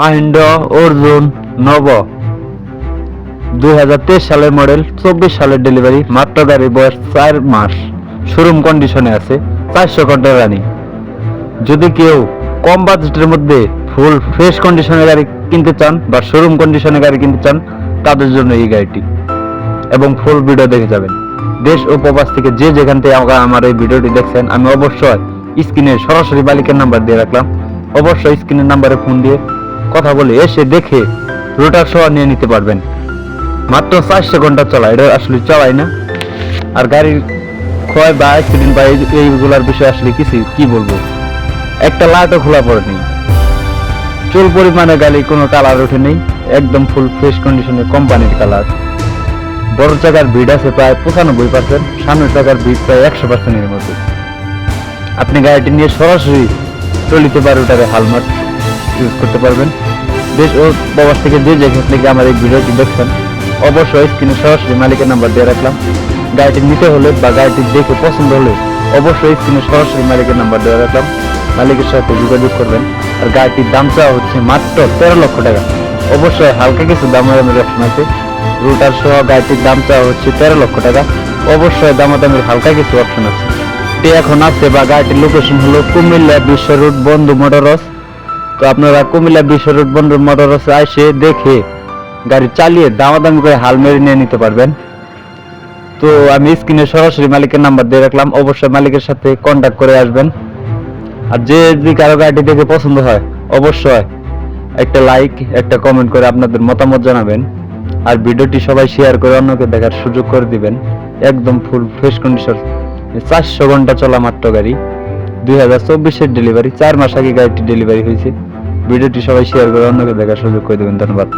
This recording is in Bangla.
মাহিন্দ্র অর্জুন নব। দুই সালের মডেল, চব্বিশ সালের ডেলিভারি, মাত্র গাড়ি বয়স চার মাস। শোরুম কন্ডিশনে আছে চারশো ঘণ্টা রানিং। যদি কেউ কম বাজেটের মধ্যে ফুল ফ্রেশ কন্ডিশনের গাড়ি কিনতে চান বা শোরুম কন্ডিশনের গাড়ি কিনতে চান, তাদের জন্য এই গাড়িটি। এবং ফুল ভিডিও দেখে যাবেন। দেশ ও প্রবাস থেকে যে যেখান থেকে আমার এই ভিডিওটি দেখছেন, আমি অবশ্যই স্ক্রিনে সরাসরি মালিকের নাম্বার দিয়ে রাখলাম। অবশ্যই স্ক্রিনের নাম্বারে ফোন দিয়ে কথা বলে এসে দেখে রোটার সহ নিয়ে নিতে পারবেন। মাত্র চারশো ঘণ্টা চলা এটা আসলে চলাই না। আর গাড়ির ক্ষয় বা অ্যাক্সিডেন্ট বা এই- এইগুলার বিষয়ে আসলে কিছু কি বলব? একটা লাইটও খোলা পড়েনি। চুল পরিমাণে গাড়ি কোনো কালার ওঠে নেই। একদম ফুল ফ্রেশ কন্ডিশনের কোম্পানির কালার। বড় জায়গার ভিড় আছে প্রায় পঁচানব্বই পার্সেন্ট সামনের জায়গার ভিড় প্রায় একশো পার্সেন্টের মধ্যে আপনি গাড়িটি নিয়ে সরাসরি টলিতে বারোটারে হালমার্ট ইউজ করতে পারবেন। দেশ ও প্রবাস থেকে যে যেখান থেকে আমার এই ভিডিওটি দেখছেন, অবশ্যই স্ক্রিনে সরাসরি মালিকের নাম্বার দিয়ে রাখলাম। গাড়িটি নিতে হলে বা গাড়িটি দেখে পছন্দ হলে অবশ্যই স্ক্রিনে সরাসরি মালিকের নাম্বার দেওয়া রাখলাম। মালিকের সাথে যোগাযোগ করবেন। আর গাড়িটির দাম চাওয়া হচ্ছে মাত্র তেরো লক্ষ টাকা। অবশ্যই হালকা কিছু দামের অপশন আছে। রুটার সহ গাড়িটির দাম চাওয়া হচ্ছে তেরো লক্ষ টাকা। অবশ্যই দামাদামের হালকা কিছু অপশন আছে। এটি এখন আছে বা গাড়িটির লোকেশন হলো কুমিল্লা বিশ্ব রোড বন্ধু মোটরস। তো আপনারা কুমিল্লা বিশ্ব রোড বন্ধু মোটরস এসে দেখে গাড়ি চালিয়ে দামাদামি করে হাল মেরে নিয়ে নিতে পারবেন। তো আমি স্ক্রিনে সরাসরি মালিকের নাম্বার দিয়ে রাখলাম, অবশ্যই মালিকের সাথে কন্ট্যাক্ট করে আসবেন। আর যে যদি কারও গাড়িটি দেখে পছন্দ হয়, অবশ্যই একটা লাইক একটা কমেন্ট করে আপনাদের মতামত জানাবেন। আর ভিডিওটি সবাই শেয়ার করে অন্যকে দেখার সুযোগ করে দিবেন। একদম ফুল ফ্রেশ কন্ডিশন চারশো ঘণ্টা চলা মাত্র গাড়ি। দুই হাজার চব্বিশের ডেলিভারি চার মাস আগে গাড়িটি ডেলিভারি হয়েছে। ভিডিওটি সবাই শেয়ার করে অন্যকে দেখার সুযোগ করে দেবেন। ধন্যবাদ।